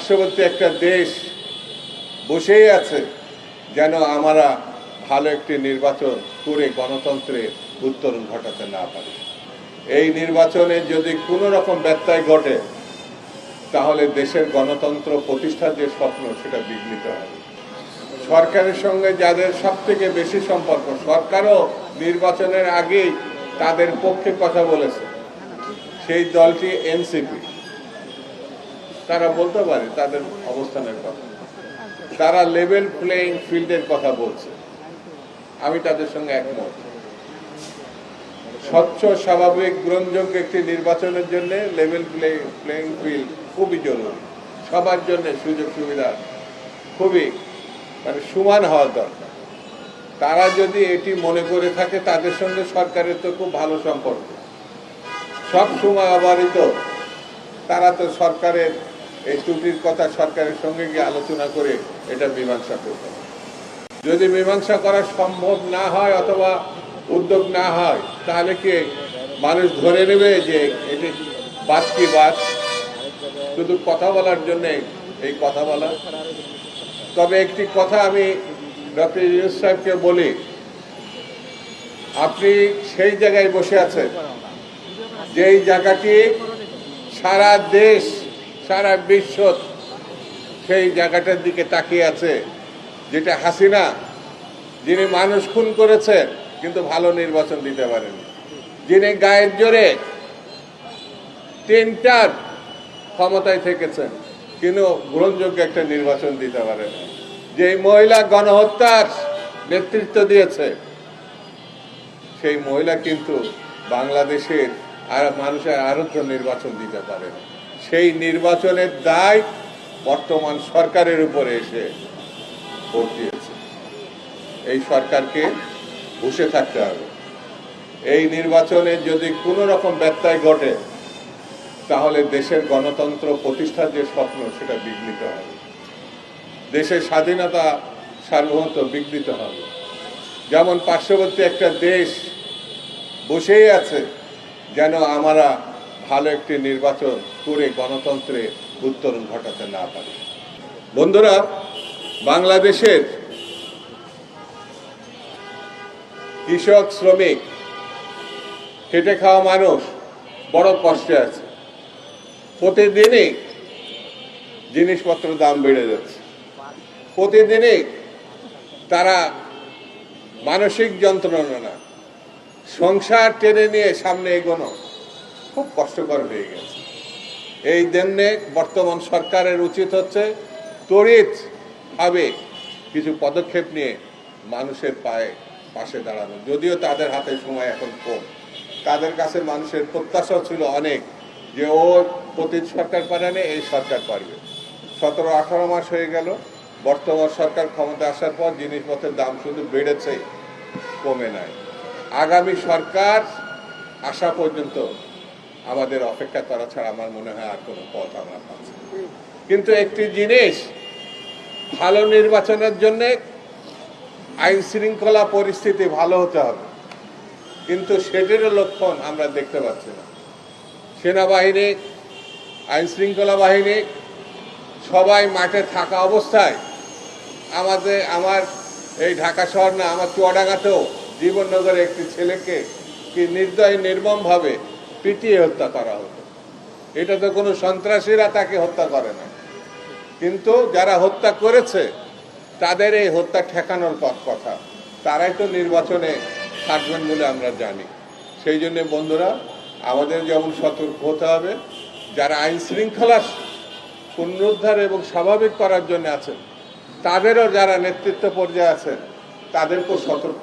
পার্শ্ববর্তী একটা দেশ বসেই আছে যেন আমরা ভালো একটি নির্বাচন করে গণতন্ত্রের উত্তরণ ঘটাতে না পারি। এই নির্বাচনে যদি কোনো রকম ব্যত্যয় ঘটে, তাহলে দেশের গণতন্ত্র প্রতিষ্ঠার যে স্বপ্ন, সেটা বিঘ্নিত হবে। সরকারের সঙ্গে যাদের সব থেকে বেশি সম্পর্ক, সরকারও নির্বাচনের আগেই তাদের পক্ষে কথা বলেছে। সেই দলটি এনসিপি। তারা বলতে পারে তাদের অবস্থানের কথা। তারা লেভেল প্লেইং ফিল্ডের কথা বলছে। আমি তাদের সঙ্গে একমত। স্বচ্ছ, স্বাভাবিক, গ্রহণযোগ্য একটি নির্বাচনের জন্য লেভেল প্লেইং ফিল্ড খুবই জরুরি। সবার জন্য সুযোগ, সুবিধা খুবই মানে সমান হওয়া দরকার। তারা যদি এটি মনে করে থাকে, তাদের সঙ্গে সরকারের তো খুব ভালো সম্পর্ক। সব সময় অবারিত। তারা তো সরকারের এই ত্রুটির কথা সরকারের সঙ্গে গিয়ে আলোচনা করে এটা মীমাংসা করতে যদি মীমাংসা করা সম্ভব না হয় অথবা উদ্যোগ না হয়, তাহলে কি মানুষ ধরে নেবে যে এটি বাস কি বাস? শুধু কথা বলার জন্য এই কথা বলা। তবে একটি কথা আমি ডক্টর ইউনুস সাহেবকে বলি, আপনি সেই জায়গায় বসে আছেন, যেই জায়গাটি সারা দেশ, সারা বিশ্ব সেই জায়গাটার দিকে তাকিয়ে আছে, যেটা হাসিনা, যিনি মানুষ খুন করেছেন কিন্তু ভালো নির্বাচন দিতে পারেন। যিনি গায়ের জোরে তিনটার ক্ষমতায় থেকেছেন কিন্তু গ্রহণযোগ্য একটা নির্বাচন দিতে পারেন। যে মহিলা গণহত্যার নেতৃত্ব দিয়েছে, সেই মহিলা কিন্তু বাংলাদেশের আর মানুষের আরোগ্য নির্বাচন দিতে পারে। সেই নির্বাচনের দায় বর্তমান সরকারের উপরে এসে ভোট দিয়েছে। এই সরকারকে বসে থাকতে হবে। এই নির্বাচনে যদি কোনো রকম ব্যত্যয় ঘটে, তাহলে দেশের গণতন্ত্র প্রতিষ্ঠার যে স্বপ্ন, সেটা বিঘ্নিত হবে। দেশের স্বাধীনতা সার্বভৌমত্ব বিঘ্নিত হবে। যেমন পার্শ্ববর্তী একটা দেশ বসেই আছে যেন আমরা ভালো একটি নির্বাচন করে গণতন্ত্রে উত্তরণ ঘটাতে না পারি। বন্ধুরা, বাংলাদেশের কৃষক, শ্রমিক, খেটে খাওয়া মানুষ বড় কষ্টে আছে। প্রতিদিনই জিনিসপত্র দাম বেড়ে যাচ্ছে। প্রতিদিনই তারা মানসিক যন্ত্রণা না সংসার টেনে নিয়ে সামনে এগোনো খুব কষ্টকর হয়ে গেছে। এই জন্যে বর্তমান সরকারের উচিত হচ্ছে তড়িৎ ভাবে কিছু পদক্ষেপ নিয়ে মানুষের পায়ে পাশে দাঁড়ানো। যদিও তাদের হাতে সময় এখন কম। তাদের কাছে মানুষের প্রত্যাশা ছিল অনেক যে ও প্রতি সরকার পারেনি এই সরকার পারবে। সতেরো, আঠারো মাস হয়ে গেল। বর্তমান সরকার ক্ষমতা আসার পর জিনিসপত্রের দাম শুধু বেড়েছে, কমে নাই। আগামী সরকার আসা পর্যন্ত আমাদের অপেক্ষা করা ছাড়া আমার মনে হয় আর কোনো পথ আমরা পাচ্ছি কিন্তু একটি জিনিস ভালো নির্বাচনের জন্য আইন শৃঙ্খলা পরিস্থিতি ভালো হতে হবে। কিন্তু সেটিরও লক্ষণ আমরা দেখতে পাচ্ছি না। সেনাবাহিনী, আইন শৃঙ্খলা বাহিনী সবাই মাঠে থাকা অবস্থায় আমাদের, আমার এই ঢাকা শহর না, আমার চুয়াডাঙ্গাতেও জীবননগরে একটি ছেলেকে কি নির্দয়, নির্মমভাবে পিটিয়ে হত্যা করা হতো। এটা তো কোনো সন্ত্রাসীরা তাকে হত্যা করে না। কিন্তু যারা হত্যা করেছে, তাদের এই হত্যা ঠেকানোর কথা। তারাই তো নির্বাচনে থাকবেন বলে আমরা জানি। সেই জন্য বন্ধুরা, আমাদের যেমন সতর্ক হতে হবে, যারা আইন শৃঙ্খলা পুনরুদ্ধার এবং স্বাভাবিক করার জন্য আছেন, তাদেরও যারা নেতৃত্ব পর্যায়ে আছেন, তাদেরকেও সতর্ক